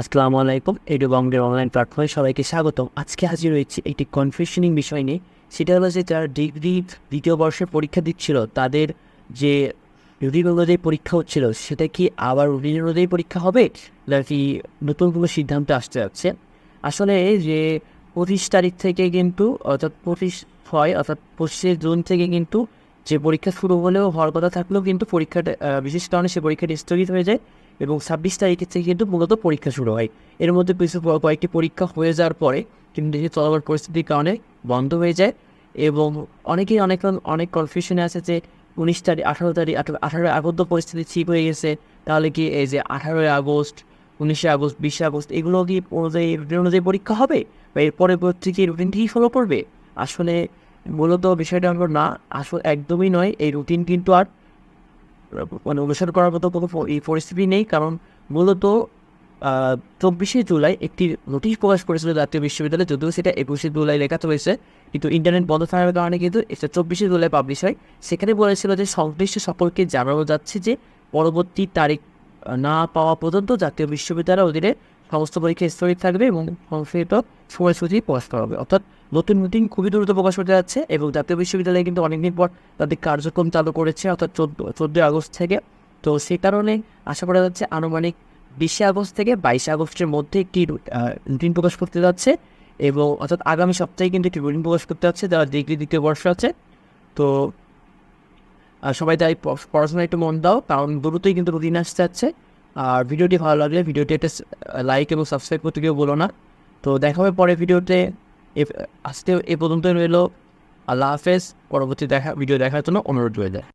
আসসালামু আলাইকুম এডু বঙ্গের অনলাইন প্ল্যাটফর্মে সবাইকে স্বাগতম। আজকে হাজির হয়েছি একটি কনফিউশনিং বিষয় নিয়ে। সেটা হলো যে যারা ডিগ্রি দ্বিতীয় বর্ষে পরীক্ষা দিচ্ছিল, তাদের যে রুটিন অনুযায়ী পরীক্ষা হচ্ছিল, সেটা কি আবার রুটিন অনুযায়ী পরীক্ষা হবে, নাকি নতুন কোনো সিদ্ধান্ত আসতে যাচ্ছে? আসলে যে পঁচিশ তারিখ থেকে কিন্তু, অর্থাৎ পঁচিশ ছয়, অর্থাৎ পঁচিশে জুন থেকে কিন্তু যে পরীক্ষা শুরু হলেও হওয়ার কথা থাকলেও কিন্তু পরীক্ষাটা বিশেষ কারণে সে পরীক্ষাটি স্থগিত হয়ে যায়। এবং ছাব্বিশ তারিখের থেকে কিন্তু মূলত পরীক্ষা শুরু হয়। এর মধ্যে কিছু কয়েকটি পরীক্ষা হয়ে যাওয়ার পরে কিন্তু চলমান পরিস্থিতির কারণে বন্ধ হয়ে যায় এবং অনেকেই অনেক অনেক কনফিউশনে আছে যে উনিশ তারিখ, আঠারো তারিখ আঠারোই আগস্ট পরিস্থিতি ঠিক হয়ে গেছে, তাহলে কি এই যে আঠারোই আগস্ট, উনিশে আগস্ট, বিশে আগস্ট এগুলো কি অনুযায়ী, রুটিন অনুযায়ী পরীক্ষা হবে? বা এর পরবর্তী কি রুটিনটি ফলো করবে? আসলে মূলত বিষয়টা হলো না, আসলে একদমই নয়, এই রুটিন কিন্তু আর মানে অনুসরণ করার মতো কোনো এই পরিস্থিতি নেই। কারণ মূলত চব্বিশে জুলাই একটি নোটিশ প্রকাশ করেছিল জাতীয় বিশ্ববিদ্যালয়, যদিও সেটা একুশে জুলাই লেখাতে হয়েছে। কিন্তু ইন্টারনেট বন্ধ থাকার কারণে কিন্তু এটা চব্বিশে জুলাই পাবলিশ হয়। সেখানে বলেছিল যে সংশ্লিষ্ট সকলকে জানানো যাচ্ছে যে পরবর্তী তারিখ না পাওয়া পর্যন্ত জাতীয় বিশ্ববিদ্যালয়ের অধীনে সমস্ত পরীক্ষা স্থগিত থাকবে এবং সংশ্লিষ্ট সময়সূচি প্রকাশ করা হবে। অর্থাৎ নতুন রুটিন খুবই দ্রুত প্রকাশ করতে যাচ্ছে এবং জাতীয় বিশ্ববিদ্যালয় কিন্তু অনেকদিন পর তাদের কার্যক্রম চালু করেছে, অর্থাৎ চোদ্দ, চোদ্দোই আগস্ট থেকে। তো সেই কারণে আশা করা যাচ্ছে আনুমানিক বিশে আগস্ট থেকে বাইশে আগস্টের মধ্যে একটি রুটিন প্রকাশ করতে যাচ্ছে এবং অর্থাৎ আগামী সপ্তাহে কিন্তু একটি রুটিন প্রকাশ করতে যাচ্ছে, যারা ডিগ্রি দ্বিতীয় বর্ষ আছে। তো সবাই তাই পড়াশোনায় একটু মন দাও, কারণ দ্রুতই কিন্তু রুটিন আসতে যাচ্ছে। আর ভিডিওটি ভালো লাগলে ভিডিওটি একটা লাইক এবং সাবস্ক্রাইব করতে কেউ বলো না। তো দেখা হবে পরে ভিডিওতে। আজকে এ পর্যন্ত রইল। আল্লাহ হাফেজ। পরবর্তী দেখা ভিডিও দেখার জন্য অনুরোধ রয়ে যায়